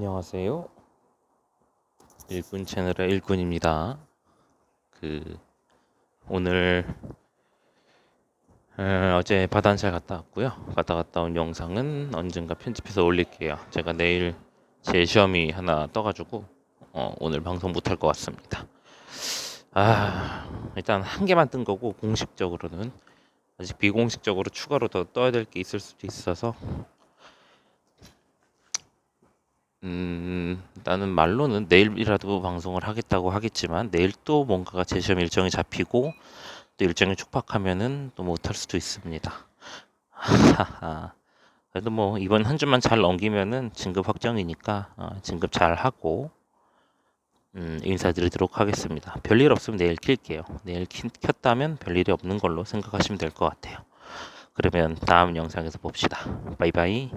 안녕하세요. 일꾼 채널의 일꾼입니다. 그 오늘 어, 제 바단샤 갔다 왔고요. 갔다 갔다 온 영상은 언젠가 편집해서 올릴게요. 제가 내일 제 시험이 하나 떠가지고 어, 오늘 방송 못할 것 같습니다. 아 일단 한 개만 뜬 거고 공식적으로는 아직 비공식적으로 추가로 더 떠야 될 게 있을 수도 있어서 음, 나는 말로는 내일이라도 방송을 하겠다고 하겠지만 내일 또 뭔가가 제 시험 일정이 잡히고 또 일정이 촉박하면은 또 못할 수도 있습니다. 그래도 뭐 이번 한 주만 잘 넘기면은 진급 확정이니까 어, 진급 잘 하고 음, 인사드리도록 하겠습니다. 별일 없으면 내일 킬게요. 내일 키, 켰다면 별일이 없는 걸로 생각하시면 될 것 같아요. 그러면 다음 영상에서 봅시다. 바이바이.